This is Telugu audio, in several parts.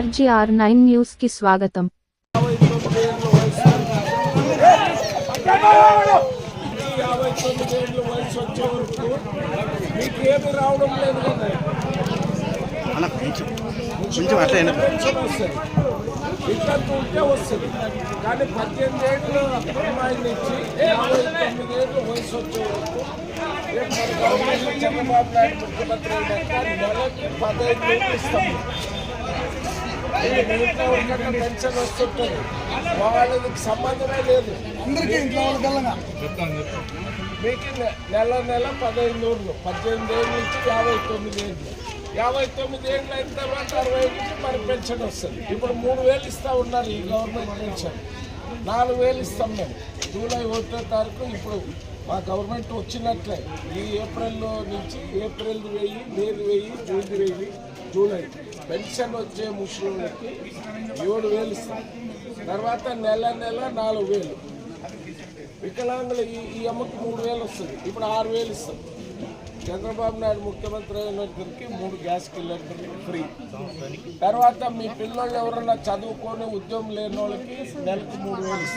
ఆర్జీఆర్ నైన్ న్యూస్కి స్వాగతం కొంచెం అట్లా ఉంటే వస్తుంది కానీ పద్దెనిమిది ఏళ్ళు ఇచ్చి యాభై తొమ్మిది ఏళ్ళు వయసు వచ్చే వరకు రేపు మన గవర్నమెంట్ చంద్రబాబు నాయుడు ముఖ్యమంత్రి నెలకి పదహైదు పెన్షన్ వస్తుంటుంది వాళ్ళకి సంబంధమే లేదు అందరికీ ఇంట్లో మీకు నెల నెల పదహైదు నూరులు పద్దెనిమిది ఏళ్ళ నుంచి యాభై తొమ్మిది ఏళ్ళు యాభై తొమ్మిది ఏళ్ళు అయిన తర్వాత అరవై నుంచి మరి పెన్షన్ వస్తుంది ఇప్పుడు మూడు వేలు ఇస్తా ఉన్నారు ఈ గవర్నమెంట్ పెన్షన్ నాలుగు వేలు ఇస్తాం మేము జూలై ఒకటో తారీఖు ఇప్పుడు మా గవర్నమెంట్ వచ్చినట్లే. ఈ ఏప్రిల్లో నుంచి ఏప్రిల్ వెయ్యి మేది వెయ్యి జూన్ వెయ్యి జూలై పెన్షన్ వచ్చే ముస్లింలకి ఏడు వేలు ఇస్తాం. తర్వాత నెల నెల నాలుగు వేలు. వికలాంగులు ఈ అమ్మకి మూడు వేలు వస్తుంది. ఇప్పుడు ఆరు వేలు ఇస్తాం. చంద్రబాబు నాయుడు ముఖ్యమంత్రి అయినందరికి మూడు గ్యాస్ సిలిండర్లు ఫ్రీ. తర్వాత మీ పిల్లలు ఎవరైనా చదువుకొని ఉద్యోగం లేని వాళ్ళకి నెలకు మూడు వేలు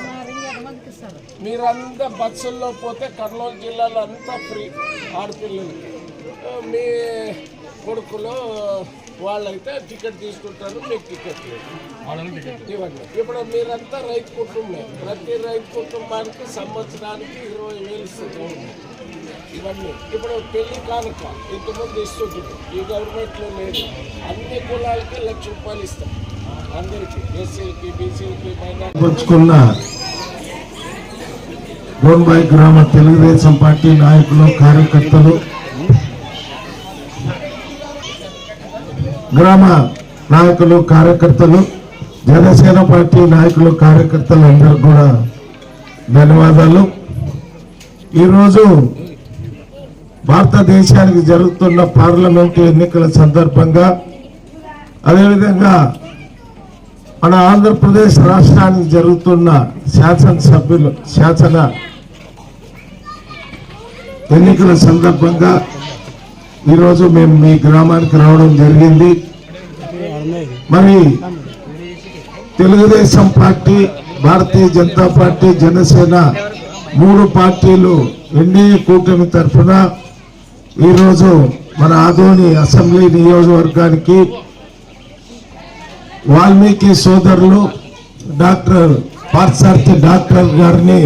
మీరంతా బస్సుల్లో పోతే కర్నూలు జిల్లాలో అంతా ఫ్రీ ఆడపిల్లలకి. మీ కొడుకులో వాళ్ళైతే టికెట్ తీసుకుంటారు మీకు టికెట్ లేదు. ఇవ్వండి. ఇప్పుడు మీరంతా రైతు కుటుంబమే. ప్రతి రైతు కుటుంబానికి సంవత్సరానికి ఇరవై వేలు ఇస్తుంది. ఇవన్నీ. ఇప్పుడు పెళ్ళి కానుక ఇంతకుముందు ఇస్తుంటుంది. ఈ గవర్నమెంట్లో లేదు. అన్ని కులాలకి లక్ష రూపాయలు ఇస్తాం. అందరికీ. ఎస్సీలకి బీసీలకి మైనార్టీ. పంచుకున్న గోన్బాయి గ్రామ తెలుగుదేశం పార్టీ నాయకులు కార్యకర్తలు గ్రామ నాయకులు కార్యకర్తలు జనసేన పార్టీ నాయకులు కార్యకర్తలు అందరూ కూడా ధన్యవాదాలు. ఈరోజు భారతదేశానికి జరుగుతున్న పార్లమెంటు ఎన్నికల సందర్భంగా అదేవిధంగా మన ఆంధ్రప్రదేశ్ రాష్ట్రానికి జరుగుతున్న శాసనసభ్యులు శాసన ఎన్నికల సందర్భంగా ఈరోజు మేము మీ గ్రామానికి రావడం జరిగింది. మరి తెలుగుదేశం పార్టీ భారతీయ జనతా పార్టీ జనసేన మూడు పార్టీలు ఎన్డీఏ కూటమి తరఫున ఈరోజు మన ఆదోని అసెంబ్లీ నియోజకవర్గానికి వాల్మీకి సోదరులు డాక్టర్ పార్సార్థి డాక్టర్ గారిని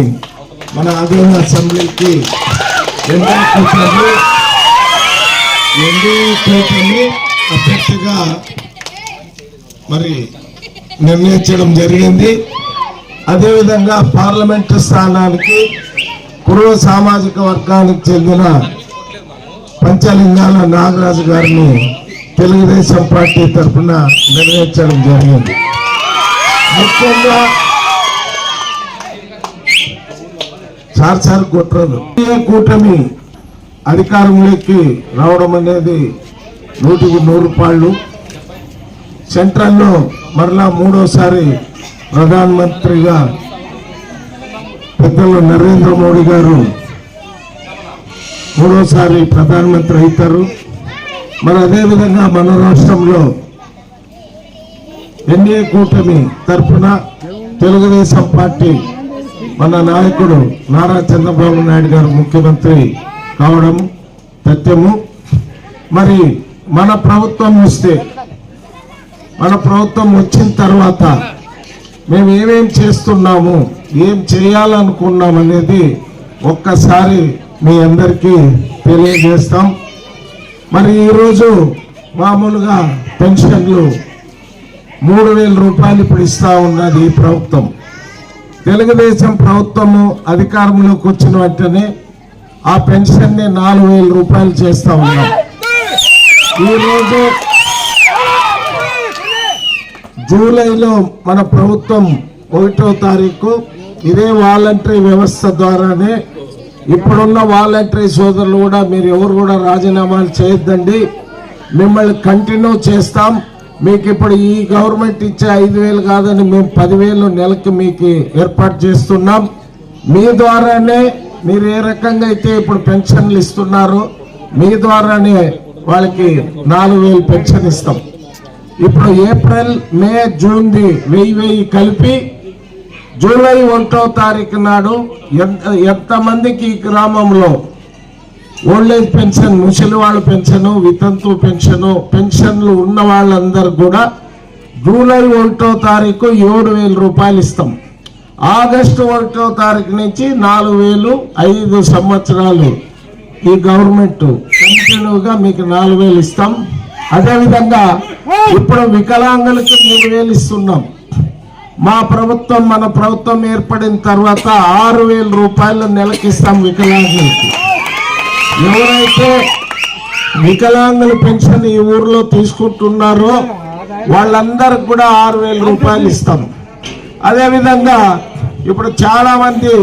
మన ఆదోని అసెంబ్లీకి ఎన్డీఏ కూటమి అభ్యర్థిగా మరి నిర్ణయించడం జరిగింది. అదేవిధంగా పార్లమెంటు స్థానానికి పూర్వ సామాజిక వర్గానికి చెందిన పంచలింగాల నాగరాజు గారిని తెలుగుదేశం పార్టీ తరఫున నిర్ణయించడం జరిగింది. ముఖ్యంగా సార్ సార్ కుట్రలు ఈ కూటమి అధికారంలోకి రావడం అనేది నూటికి నూరు రూపాయలు. సెంట్రల్లో మరలా మూడోసారి ప్రధానమంత్రిగా పెద్దలు నరేంద్ర మోడీ గారు మూడోసారి ప్రధానమంత్రి అవుతారు. మరి అదేవిధంగా మన రాష్ట్రంలో ఎన్డీఏ కూటమి తరఫున తెలుగుదేశం పార్టీ మన నాయకుడు నారా చంద్రబాబు నాయుడు గారు ముఖ్యమంత్రి కావడం సత్యము మరి మన ప్రభుత్వం వస్తే మన ప్రభుత్వం వచ్చిన తర్వాత మేము ఏమేం చేస్తున్నాము ఏం చేయాలనుకున్నాం అనేది ఒక్కసారి మీ అందరికీ తెలియజేస్తాం. మరి ఈరోజు మామూలుగా పెన్షన్లు మూడు వేల రూపాయలు ఇప్పుడు ఇస్తా ఉన్నది ఈ ప్రభుత్వం. తెలుగుదేశం ప్రభుత్వము అధికారంలోకి వచ్చిన వెంటనే ఆ పెన్షన్ని నాలుగు వేల రూపాయలు చేస్తా ఉన్నాం. ఈరోజు జూలైలో మన ప్రభుత్వం ఒకటో తారీఖు ఇదే వాలంటరీ వ్యవస్థ ద్వారానే ఇప్పుడున్న వాలంటరీ సోదరులు కూడా మీరు ఎవరు కూడా రాజీనామాలు చేయొద్దండి. మిమ్మల్ని కంటిన్యూ చేస్తాం. మీకు ఇప్పుడు ఈ గవర్నమెంట్ ఇచ్చే ఐదు వేలు కాదని మేము పదివేలు నెలకి మీకు ఏర్పాటు చేస్తున్నాం. మీ ద్వారానే మీరు ఏ రకంగా అయితే ఇప్పుడు పెన్షన్లు ఇస్తున్నారో మీ ద్వారానే వాళ్ళకి నాలుగు వేలు పెన్షన్ ఇస్తాం. ఇప్పుడు ఏప్రిల్ మే జూన్ది వెయ్యి వెయ్యి కలిపి జూలై ఒకటో తారీఖు నాడు ఎంత ఎంతమందికి ఈ గ్రామంలో ఓల్డేజ్ పెన్షన్ ముసలి వాళ్ళ పెన్షన్ వితంతు పెన్షన్ పెన్షన్లు ఉన్న వాళ్ళందరూ కూడా జూలై ఒకటో తారీఖు ఏడు వేల రూపాయలు ఇస్తాం. ఆగస్టు ఒకటో తారీఖు నుంచి నాలుగు వేలు ఐదు సంవత్సరాలు ఈ గవర్నమెంట్ కంటిన్యూగా మీకు నాలుగు వేలు ఇస్తాం. అదేవిధంగా ఇప్పుడు వికలాంగులకి మూడు వేలు ఇస్తున్నాం. మా ప్రభుత్వం మన ప్రభుత్వం ఏర్పడిన తర్వాత ఆరు వేల రూపాయలు నెలకిస్తాం వికలాంగులకి. ఎవరైతే వికలాంగుల పెన్షన్ ఈ ఊర్లో తీసుకుంటున్నారో వాళ్ళందరికి కూడా ఆరు వేల రూపాయలు ఇస్తాం. అదేవిధంగా ఇప్పుడు చాలామంది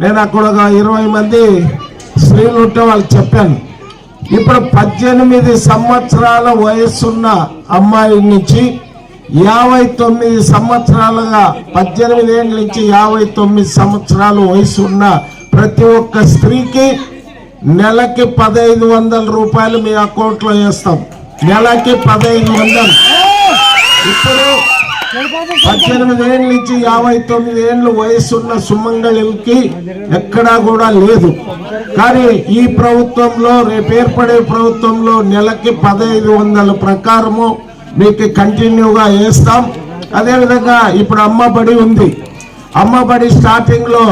నేను అక్కడ ఒక ఇరవై మంది స్త్రీలు ఉంటే వాళ్ళకి చెప్పాను. ఇప్పుడు పద్దెనిమిది సంవత్సరాల వయస్సున్న అమ్మాయి నుంచి యాభై తొమ్మిది సంవత్సరాలుగా పద్దెనిమిది ఏళ్ళ నుంచి యాభై తొమ్మిది సంవత్సరాల వయసు ఉన్న ప్రతి ఒక్క స్త్రీకి నెలకి పదహైదు వందల రూపాయలు మీ అకౌంట్లో వేస్తాం. నెలకి పదహైదు వందలు. ఇప్పుడు పద్దెనిమిది ఏళ్ళ నుంచి యాభై తొమ్మిది ఏళ్ళు వయసున్న సుమంగళికి ఎక్కడా కూడా లేదు. కానీ ఈ ప్రభుత్వంలో రేపు ఏర్పడే ప్రభుత్వంలో నెలకి పదహైదు వందల ప్రకారము మీకు కంటిన్యూగా వేస్తాం. అదేవిధంగా ఇప్పుడు అమ్మబడి ఉంది. అమ్మబడి స్టార్టింగ్లో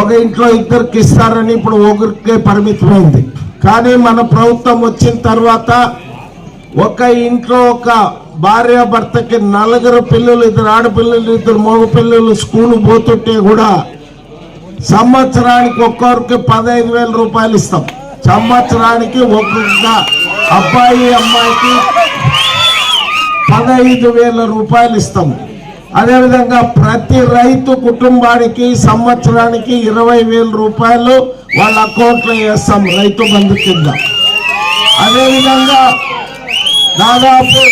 ఒక ఇంట్లో ఇద్దరికి ఇస్తారని ఇప్పుడు ఒకరికే పరిమితమైంది. కానీ మన ప్రభుత్వం వచ్చిన తర్వాత ఒక ఇంట్లో ఒక భార్య భర్తకి నలుగురు పిల్లలు ఇద్దరు ఆడపిల్లలు ఇద్దరు మగ పిల్లలు స్కూల్ పోతుంటే కూడా సంవత్సరానికి ఒక్కొక్కరికి పదహైదు వేల రూపాయలు ఇస్తాం. సంవత్సరానికి ఒక్కొక్క అబ్బాయి అమ్మాయికి పదహైదు వేల రూపాయలు ఇస్తాం. అదేవిధంగా ప్రతి రైతు కుటుంబానికి సంవత్సరానికి ఇరవై వేల రూపాయలు వాళ్ళ అకౌంట్లో వేస్తాం రైతు బంధు కింద. అదేవిధంగా దాదాపు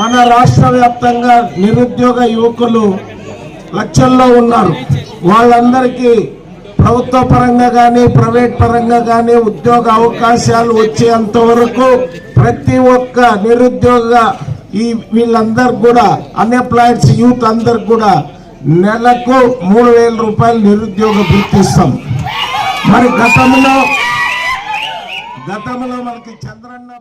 మన రాష్ట్ర వ్యాప్తంగా నిరుద్యోగ యువకులు లక్షల్లో ఉన్నారు. వాళ్ళందరికీ ప్రభుత్వ పరంగా కానీ ప్రైవేట్ పరంగా కానీ ఉద్యోగ అవకాశాలు వచ్చేంత వరకు ప్రతి ఒక్క నిరుద్యోగ ఈ వీళ్ళందరికి కూడా అన్ఎంప్లాయిడ్స్ యూత్ అందరికి కూడా నెలకు మూడు వేల రూపాయలు నిరుద్యోగ గుర్తిస్తాం మరి గతంలో గతంలో మనకి చంద్రన్న